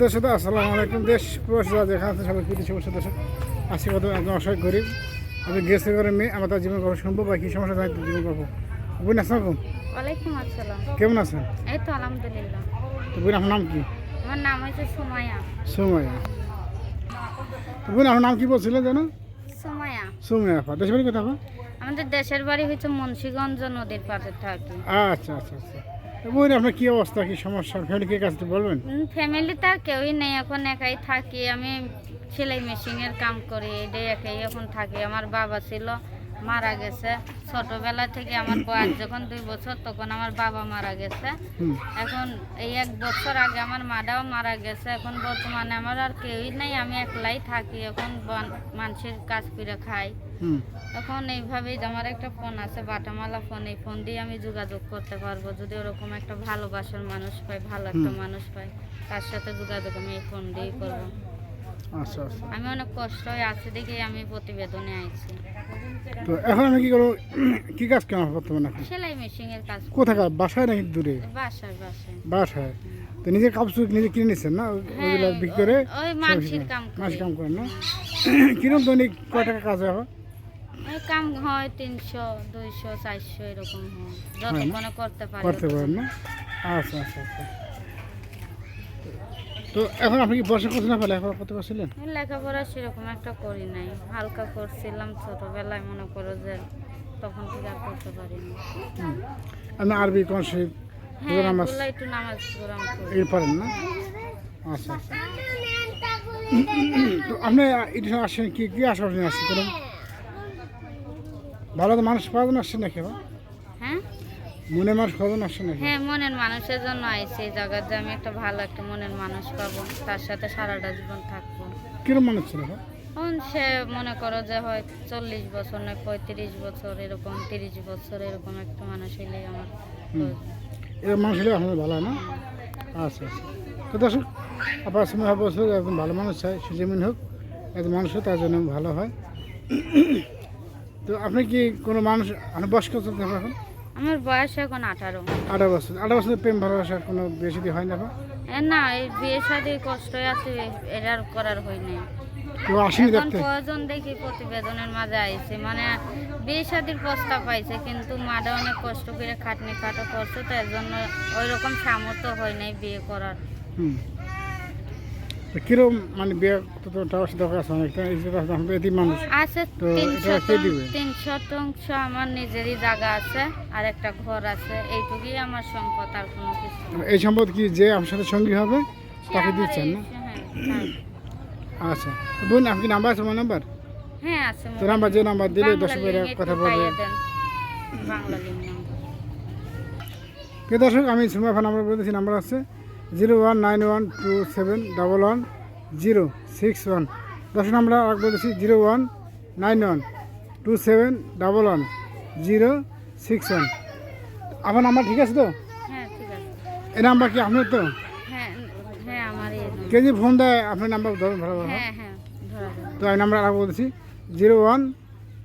দর্শক আসসালামু আলাইকুম। দেশ প্রবাসী যারা যেখানে আছে সবাই প্রীতি সমস্যা দর্শক আজকে কত একজন অসহায় গরিব আমি গেস্ট করে মেয়ে। আমরা তার জীবন গল্প শুনব বা কী সমস্যা থাকে জীবন গল্প। বোন আসসালাম ওয়ালাইকুম আসসালাম। কেমন আছেন? এই তো আলহামদুলিল্লাহ। তো বোন আপনার নাম কি? আমার নাম হচ্ছে সুমায়া সুমাইয়া। তো বোন আপনার নাম কি বলছিল জানো সুমায়া সুমাইয়া আপা। দেশ বাড়ি কোথাও আমাদের দেশের বাড়ি হচ্ছে মুন্সিগঞ্জ নদীর পাশে থাকি। আচ্ছা আচ্ছা আচ্ছা। বোন, আপনার কী অবস্থা? কী সমস্যা? ফ্যামিলি কে কাছে বলবেন? ফ্যামিলিতে আর কেউই নেই, এখন একাই থাকি। আমি সেলাই মেশিনের কাম করি, এটাই একাই এখন থাকি। আমার বাবা ছিল মারা গেছে। ছোটবেলা থেকে আমার বয়স যখন দুই বছর তখন আমার বাবা মারা গেছে। এখন এই এক বছর আগে আমার মাটাও মারা গেছে। এখন বর্তমানে আমার আর কেউই নেই আমি একলাই থাকি। এখন মানুষের কাজ করে খাই। এখন এইভাবেই আমার একটা ফোন আছে বাটামালা ফোন এই ফোন দিয়ে আমি যোগাযোগ করতে পারব। যদি ওরকম একটা ভালোবাসার মানুষ পাই ভালো একটা মানুষ পাই তার সাথে যোগাযোগ আমি এই ফোন দিয়েই করব। আমি অনেক কষ্ট আছে দেখে আমি প্রতিবেদনে আইছি। তো এখন আমি কী করব? কী কাজ কেমন বর্তমানে এখন? সেলাই মেশিনের কাজ করি। কোথাকার? বাসায় নাকি দূরে? বাসায় বাসায়। বাসায়। তো নিজের কাপড় নিজে কিনে নিচ্ছেন না? ওইগুলো হ্যাঁ, বিক্রি করে ওই মানসির কাম মাছ করি কাম করেন না? কিরম দৈনিক কয় টাকা কাজ হয়? ওই কাম হয় তিনশো দুইশো চারশো এরকম হয়। যতক্ষণে করতে পারি করতে পারেন না? আচ্ছা আচ্ছা আচ্ছা। তো এখন আপনি কি বসে করছেন না এখন করতে পারছিলেন? আমি লেখাপড়া সেরকম একটা করি নাই। হালকা করছিলাম ছোটবেলায় মনে করো যে তখন থেকে আর করতে পারিনি। আপনি আরবি কনসিপ হ্যাঁ নামাজ একটু নামাজ কোরআন করি। এই পারেন না? আচ্ছা আচ্ছা। তো আপনি এটা আসেন কি কি আসছেন কোনো? ভালো তো মানুষ পাওয়া আসছেন নাকি আবার? হ্যাঁ মনে মানুষ আসছেন নাকি? হ্যাঁ মনের মানুষের জন্য আইছি। এই জায়গাতে আমি একটা ভালো একটা মনের মানুষ পাবো। তার সাথে সারাটা জীবন থাকব। কিরম মানুষ ছিল এখন সে মনে করো যে হয় চল্লিশ বছর নয় পঁয়ত্রিশ বছর এরকম তিরিশ বছর এরকম একটা মানুষ হইলে আমার। এরকম মানুষ হলে আপনার ভালো না? আচ্ছা আচ্ছা। তো দর্শক আপনার সময় যে একদম ভালো মানুষ চাই সে যেমন হোক একদম মানুষ তার জন্য ভালো হয়। তো আপনি কি কোনো মানুষ আপনি বয়স কত চলতে হবে এখন? আমার বয়স এখন আঠারো। আঠারো বছর। আঠারো বছর প্রেম ভালোবাসা কোনো বেশি দিয়ে হয় না না এই বিয়ে শাদী কষ্ট আছে এটার করার হয় নাই। এখন প্রয়োজন দেখি প্রতিবেদনের মাঝে আইছে। মানে বিয়ে শাদির প্রস্তাব পাইছে কিন্তু মাটা অনেক কষ্ট করে খাটনি খাটো করছে তো এর জন্য ওই রকম সামর্থ্য হয় নাই বিয়ে করার। তো কিরম মানে বিয়ে তো টাকা দরকার আছে অনেক এই মানুষ। আছে তো এটা কে দিবে? তিন শতাংশ আমার নিজেরই জায়গা আছে আর একটা ঘর আছে। এইটুকুই আমার সম্পদ আর কোনো কিছু এই সম্পদ কি যে আমার সাথে সঙ্গী হবে তাকে দিচ্ছেন না? হ্যাঁ, আচ্ছা। বোন আপনি নাম্বার আছে আমার নাম্বার? হ্যাঁ আছে তো নাম্বার যে নাম্বার দিলে বাংলা দর্শকের কথা বলবে। Bangla link number. প্রিয় দর্শক আমি সুমা খান নাম্বার বলতেছি নাম্বার আছে। Zero one nine one two seven double one zero six one দর্শক আমরা আর বলতেছি zero one nine one two seven double one zero six one আমার নাম্বার ঠিক আছে তো? হ্যাঁ এই নাম্বার কি আপনার তো? হ্যাঁ হ্যাঁ আমার এই নাম্বার। কে যে ফোন দেয় আপনার নাম্বার ধরুন ভালো ভালো তো এই নাম্বার আর বলতেছি zero one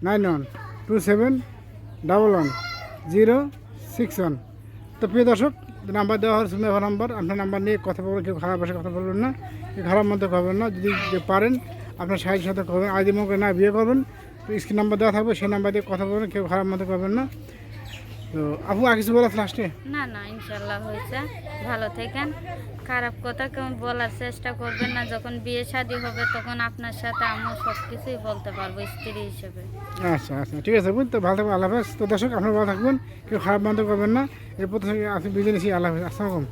nine one two seven double one zero six one তো প্রিয় দর্শক নাম্বার দেওয়া হয়েছে মেঘা নাম্বার। আপনার নাম্বার নিয়ে কথা বলবেন, কেউ খারাপ ভাষায় কথা বলবেন না। খারাপ মধ্যে করবেন না। যদি পারেন, আপনার সাহায্য সাথে করবেন আদি মুখে না বিয়ে করবেন স্ক্রিন নাম্বার দেওয়া থাকবে, সেই নাম্বার দিয়ে কথা বলবেন, কেউ খারাপ মধ্যে করবেন না। তো আপু আর কিছু বলার লাস্টে না না ইনশাল্লাহ হয়েছে। ভালো থাকেন। খারাপ কথা কেউ বলার চেষ্টা করবেন না। যখন বিয়ে শাদী হবে তখন আপনার সাথে আমিও সব কিছুই বলতে পারব স্ত্রী হিসেবে। আচ্ছা আচ্ছা ঠিক আছে বুঝ তো ভালো থাকবেন আল্লাহ হাফেজ। তো দর্শক আপনারা ভালো থাকবেন। কেউ খারাপ বান্ধব করবেন না। এরপর থেকে আপনি বিজনেসই আল্লাহ হাফেজ। আসসালামু